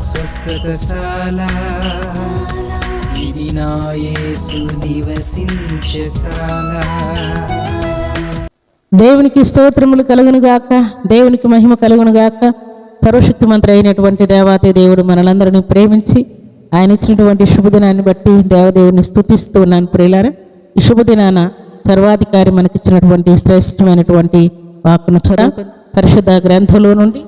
స్వస్థతశాల. ఇది నివసించశాల దేవునికి స్తోత్రములు కలుగును గాక దేవునికి మహిమ కలుగును గాక సర్వశక్తి మంత్రి అయినటువంటి దేవాతే దేవుడు మనలందరినీ ప్రేమించి ఆయన ఇచ్చినటువంటి శుభదినాన్ని బట్టి దేవదేవుని స్థుతిస్తూ ఉన్నాను ప్రియులారా. ఈ శుభదినాన సర్వాధికారి మనకిచ్చినటువంటి శ్రేష్టమైనటువంటి వాక్కును చూడ పరిశుద్ధ గ్రంథంలో నుండి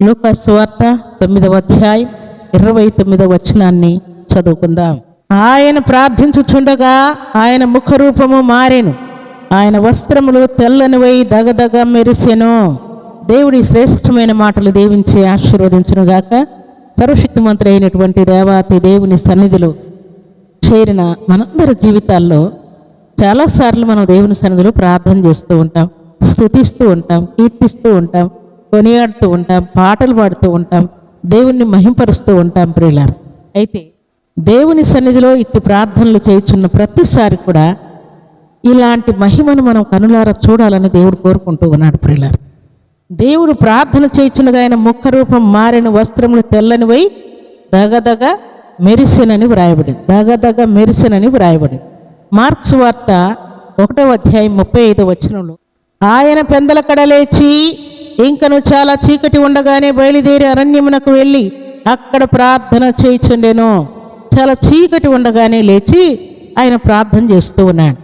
లూకా సువార్త తొమ్మిదవ అధ్యాయం ఇరవై తొమ్మిదవ వచనాన్ని చదువుకుందాం. ఆయన ప్రార్థించుచుండగా ఆయన ముఖ రూపము మారెను. ఆయన వస్త్రములు తెల్లనివై దగదగ మెరిసెను. దేవుడి శ్రేష్టమైన మాటలు దీవించి ఆశీర్వదించునుగాక. సర్వశక్తిమంతుడు అయినటువంటి దేవాతి దేవుని సన్నిధిలో చేరిన మనందరి జీవితాల్లో చాలాసార్లు మనం దేవుని సన్నిధిలో ప్రార్థన చేస్తూ ఉంటాం స్తుతిస్తూ ఉంటాం కీర్తిస్తూ ఉంటాం. కొనియాడుతూ ఉంటాం పాటలు పాడుతూ ఉంటాం దేవుణ్ణి మహింపరుస్తూ ఉంటాం ప్రియులారు. అయితే దేవుని సన్నిధిలో ఇట్టి ప్రార్థనలు చేయుచున్న ప్రతిసారి కూడా ఇలాంటి మహిమను మనం కనులారా చూడాలని దేవుడు కోరుకుంటూ ఉన్నాడు ప్రియులారు. దేవుడు ప్రార్థన చేయుచున్నగా ఆయన ముఖ రూపం మారిన వస్త్రములు తెల్లనివై దగదగ మెరిసినని వ్రాయబడింది. దగదగ మెరిసినని వ్రాయబడింది. మార్క్స్ వార్త ఒకటో అధ్యాయం ముప్పై ఐదో వచనంలో ఆయన పెందల కడలేచి ఇంకను చాలా చీకటి ఉండగానే బయలుదేరి అరణ్యమునకు వెళ్ళి అక్కడ ప్రార్థన చేయిచుండెను. చాలా చీకటి ఉండగానే లేచి ఆయన ప్రార్థన చేస్తూ ఉన్నాడు.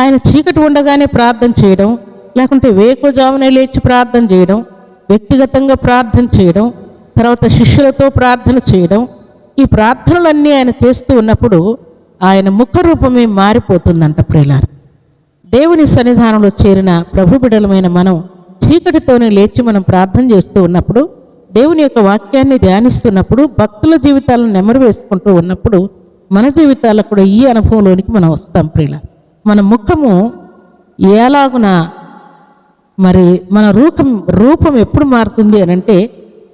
ఆయన చీకటి ఉండగానే ప్రార్థన చేయడం లేకుంటే వేకుజామునే లేచి ప్రార్థన చేయడం వ్యక్తిగతంగా ప్రార్థన చేయడం తర్వాత శిష్యులతో ప్రార్థన చేయడం ఈ ప్రార్థనలన్నీ ఆయన చేస్తూ ఉన్నప్పుడు ఆయన ముఖ రూపమే మారిపోతుందంట ప్రియులారు. దేవుని సన్నిధానంలో చేరిన ప్రభు బిడలమైన మనం చీకటితోనే లేచి మనం ప్రార్థన చేస్తూ ఉన్నప్పుడు దేవుని యొక్క వాక్యాన్ని ధ్యానిస్తున్నప్పుడు భక్తుల జీవితాలను నెమరు వేసుకుంటూ ఉన్నప్పుడు మన జీవితాలకు కూడా ఈ అనుభవంలోనికి మనం వస్తాం ప్రియుల మన ముఖము ఎలాగున మరి మన రూపం రూపం ఎప్పుడు మారుతుంది అని అంటే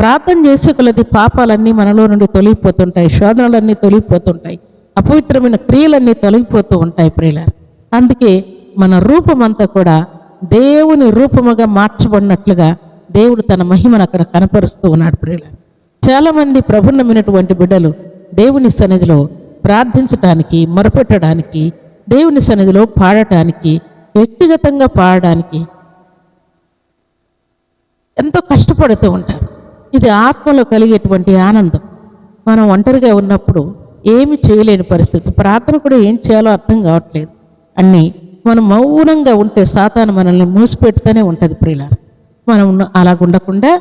ప్రార్థన చేసే కొలది పాపాలన్నీ మనలో నుండి తొలగిపోతుంటాయి శోధనలన్నీ తొలగిపోతుంటాయి అపవిత్రమైన క్రియలన్నీ తొలగిపోతూ ఉంటాయి ప్రియులారు. అందుకే మన రూపం అంతా కూడా దేవుని రూపముగా మార్చబడినట్లుగా దేవుడు తన మహిమను అక్కడ కనపరుస్తూ ఉన్నాడు ప్రియుల చాలామంది ప్రభున్నమైనటువంటి బిడ్డలు దేవుని సన్నిధిలో ప్రార్థించటానికి మొరపెట్టడానికి దేవుని సన్నిధిలో పాడటానికి వ్యక్తిగతంగా పాడడానికి ఎంతో కష్టపడుతూ ఉంటారు. ఇది ఆత్మలో కలిగేటువంటి ఆనందం. మనం ఒంటరిగా ఉన్నప్పుడు ఏమి చేయలేని పరిస్థితి. ప్రార్థన కూడా ఏం చేయాలో అర్థం కావట్లేదు. అన్నీ మనం మౌనంగా ఉంటే సాతాను మనల్ని మూసిపెడుతూనే ఉంటుంది ప్రియులారు. మనం అలా ఉండకుండా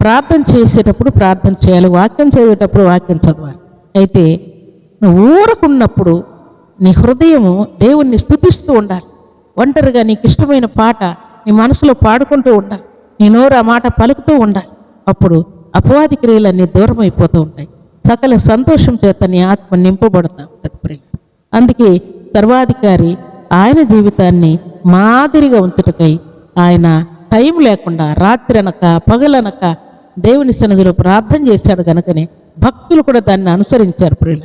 ప్రార్థన చేసేటప్పుడు ప్రార్థన చేయాలి వాక్యం చదివేటప్పుడు వాక్యం చదవాలి. అయితే నువ్వు ఊరకున్నప్పుడు నీ హృదయము దేవుణ్ణి స్థుతిస్తూ ఉండాలి. ఒంటరిగా నీకు ఇష్టమైన పాట నీ మనసులో పాడుకుంటూ ఉండాలి. నీ నోరు ఆ మాట పలుకుతూ ఉండాలి. అప్పుడు అపవాది క్రియలన్నీ దూరం అయిపోతూ ఉంటాయి. సకల సంతోషం చేత నీ ఆత్మ నింపబడతా ఉంటుంది ప్రియ అందుకే సర్వాధికారి ఆయన జీవితాన్ని మాదిరిగా ఉంచుటకై ఆయన టైం లేకుండా రాత్రి అనక పగలనక దేవుని సన్నిధిలో ప్రార్థన చేశాడు గనుకనే భక్తులు కూడా దాన్ని అనుసరించారు ప్రియుల.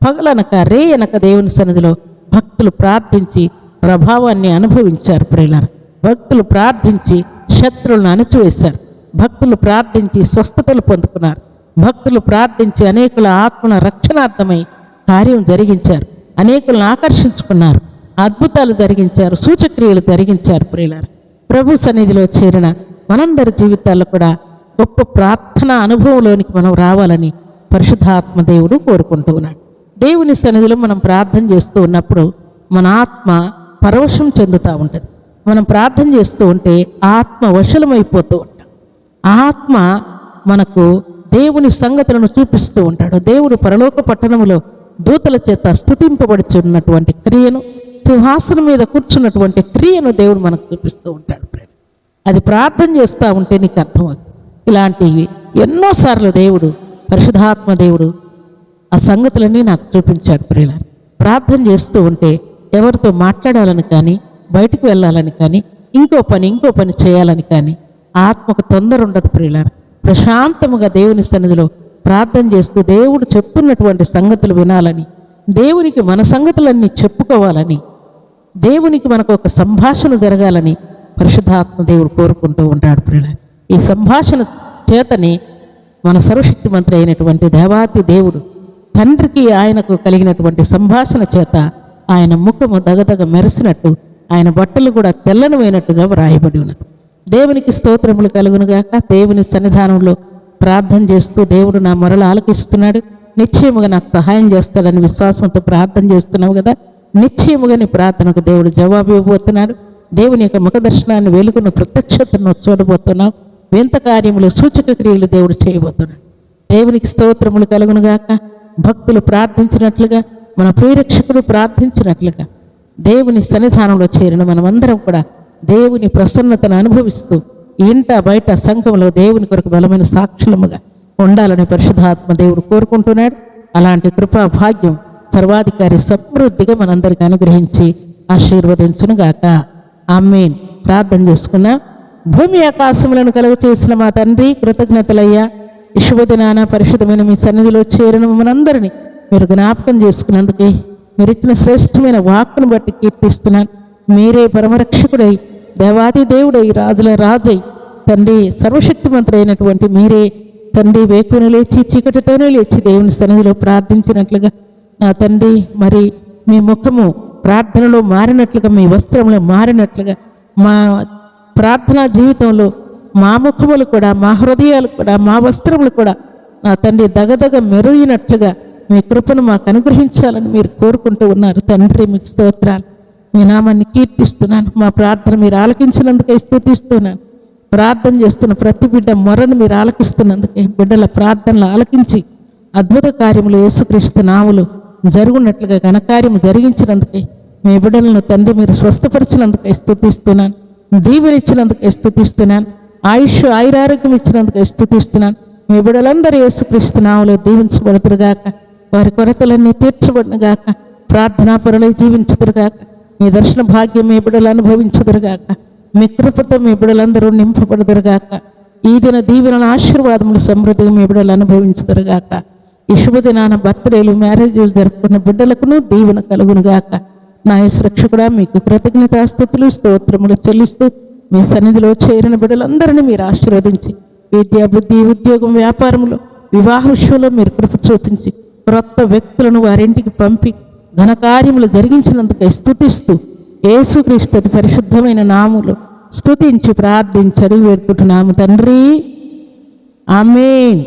పగలనక రే అనక దేవుని సన్నిధిలో భక్తులు ప్రార్థించి ప్రభావాన్ని అనుభవించారు ప్రియులారు భక్తులు ప్రార్థించి శత్రువులను అణచివేశారు. భక్తులు ప్రార్థించి స్వస్థతలు పొందుకున్నారు. భక్తులు ప్రార్థించి అనేకుల ఆత్మల రక్షణార్థమై కార్యం జరిగించారు. అనేకులను ఆకర్షించుకున్నారు. అద్భుతాలు జరిగించారు సూచక్రియలు జరిగించారు ప్రియులారు. ప్రభు సన్నిధిలో చేరిన మనందరి జీవితాల్లో కూడా గొప్ప ప్రార్థన అనుభవంలోనికి మనం రావాలని పరిశుద్ధాత్మ దేవుడు కోరుకుంటూ ఉన్నాడు. దేవుని సన్నిధిలో మనం ప్రార్థన చేస్తూ ఉన్నప్పుడు మన ఆత్మ పరవశం చెందుతూ ఉంటుంది. మనం ప్రార్థన చేస్తూ ఉంటే ఆత్మ వశలమైపోతూ ఉంటాం. ఆత్మ మనకు దేవుని సంగతులను చూపిస్తూ ఉంటాడు. దేవుడు పరలోక పట్టణములో దూతల చేత స్థుతింపబడుచున్నటువంటి క్రియను సింహాసనం మీద కూర్చున్నటువంటి క్రియను దేవుడు మనకు చూపిస్తూ ఉంటాడు అది ప్రార్థన చేస్తూ ఉంటే నీకు అర్థమవుతుంది ఇలాంటివి ఎన్నోసార్లు దేవుడు పరిశుధాత్మ దేవుడు ఆ సంగతులన్నీ నాకు చూపించాడు ప్రియుల ప్రార్థన చేస్తూ ఉంటే ఎవరితో మాట్లాడాలని కానీ బయటికి వెళ్ళాలని కానీ ఇంకో పని ఇంకో పని చేయాలని కానీ ఆత్మకు తొందర ఉండదు ప్రియులార. ప్రశాంతముగా దేవుని సన్నిధిలో ప్రార్థన చేస్తూ దేవుడు చెప్తున్నటువంటి సంగతులు వినాలని దేవునికి మన సంగతులన్నీ చెప్పుకోవాలని దేవునికి మనకు ఒక సంభాషణ జరగాలని పరిశుద్ధాత్మ దేవుడు కోరుకుంటూ ఉంటాడు ప్రియుల ఈ సంభాషణ చేతనే మన సర్వశక్తి మంత్రి అయినటువంటి దేవాతి దేవుడు తండ్రికి ఆయనకు కలిగినటువంటి సంభాషణ చేత ఆయన ముఖము దగదగ మెరిసినట్టు ఆయన బట్టలు కూడా తెల్లనివైనట్టుగా వ్రాయబడి ఉన్నది. దేవునికి స్తోత్రములు కలుగునుగాక దేవుని సన్నిధానంలో ప్రార్థన చేస్తూ దేవుడు నా మొరలు ఆలకిస్తున్నాడు. నిశ్చయముగా నాకు సహాయం చేస్తాడని విశ్వాసంతో ప్రార్థన చేస్తున్నావు కదా. నిశ్చయముగా నీ ప్రార్థనకు దేవుడు జవాబు ఇవ్వబోతున్నాడు. దేవుని యొక్క ముఖ దర్శనాన్ని వెలుగున్న ప్రత్యక్షతను చూడబోతున్నావు వింత కార్యములు సూచక క్రియలు దేవుడు చేయబోతున్నాడు. దేవునికి స్తోత్రములు కలుగునుగాక భక్తులు ప్రార్థించినట్లుగా మన ప్రియరక్షకుడు ప్రార్థించినట్లుగా దేవుని సన్నిధానంలో చేరిన మనమందరం కూడా దేవుని ప్రసన్నతను అనుభవిస్తూ ఇంట బయట సంఘంలో దేవుని కొరకు బలమైన సాక్షులముగా ఉండాలని పరిశుధాత్మ దేవుడు కోరుకుంటున్నాడు. అలాంటి కృపా భాగ్యం సర్వాధికారి సమృద్ధిగా మనందరికీ అనుగ్రహించి ఆశీర్వదించునుగాక. ఆమెన్. ప్రార్థన చేసుకున్నా భూమి ఆకాశములను కలుగు చేసిన మా తండ్రి కృతజ్ఞతలయ్యా. ఈ శుభదినాన పరిశుద్ధమైన మీ సన్నిధిలో చేరిన మనందరినీ మీరు జ్ఞాపకం చేసుకున్నందుకే మీరు ఇచ్చిన శ్రేష్టమైన వాక్కును బట్టి కీర్తిస్తున్నాను. మీరే పరమరక్షకుడై దేవాది దేవుడై రాజుల రాజై తండ్రి సర్వశక్తిమంతుడు అయినటువంటి మీరే. తండ్రి వేకుని లేచి చీకటితోనే లేచి దేవుని సన్నిధిలో ప్రార్థించినట్లుగా నా తండ్రి మరి మీ ముఖము ప్రార్థనలో మారినట్లుగా మీ వస్త్రంలో మారినట్లుగా మా ప్రార్థనా జీవితంలో మా ముఖములు కూడా మా హృదయాలు కూడా మా వస్త్రములు కూడా నా తండ్రి దగదగ మెరుగినట్లుగా మీ కృపను మాకు అనుగ్రహించాలని మీరు కోరుకుంటూ ఉన్నారు. తండ్రి మీకు స్తోత్రాలు. మీ నామాన్ని కీర్తిస్తున్నాను. మా ప్రార్థన మీరు ఆలకించినందుకే స్థుతిస్తున్నాను. ప్రార్థన చేస్తున్న ప్రతి బిడ్డ మొరను మీరు ఆలకిస్తున్నందుకే బిడ్డల ప్రార్థనలు ఆలకించి అద్భుత కార్యములు యేసుక్రీస్తు నాములు జరుగునట్లుగా ఘనకార్యము జరిగించినందుకే మీ బిడ్డలను తండ్రి మీరు స్వస్థపరిచినందుకే స్థుతిస్తున్నాను దీవెనిచ్చినందుకే స్థుతిస్తున్నాను ఆయుష్ ఆయురారోగ్యం ఇచ్చినందుకే స్థుతిస్తున్నాను మీ బిడ్డలందరూ యేసుక్రీస్తు నాములు దీవించబడుతురుగాక వారి కొరతలన్నీ తీర్చబడినగాక. ప్రార్థనా పరులై జీవించుదురుగాక. మీ దర్శన భాగ్యం మీ బిడ్డలు అనుభవించుదురుగాక. మీ కృపతో మీ బిడ్డలందరూ నింపబడుదురుగాక. ఈ దిన దీవెనల ఆశీర్వాదములు సమృద్ధిగా మీ బిడ్డలు అనుభవించుదురుగాక. ఈ శుభదినాన బర్త్డేలు మ్యారేజీలు జరుపుకున్న బిడ్డలకును దీవెన కలుగునుగాక. నా రక్షకుడా మీకు కృతజ్ఞతాస్థుతులు స్తోత్రములు చెల్లిస్తూ మీ సన్నిధిలో చేరిన బిడ్డలందరినీ మీరు ఆశీర్వదించి విద్యా బుద్ధి ఉద్యోగం వ్యాపారంలో వివాహ విషయంలో మీరు కృప చూపించి క్రొత్త వ్యక్తులను వారింటికి పంపి ఘనకార్యములు జరిగించినందుకై స్థుతిస్తూ యేసుక్రీస్తు పరిశుద్ధమైన నాములు స్థుతించి ప్రార్థించి అడిగి వేడుకుంటున్నాము తండ్రి. ఆమెన్.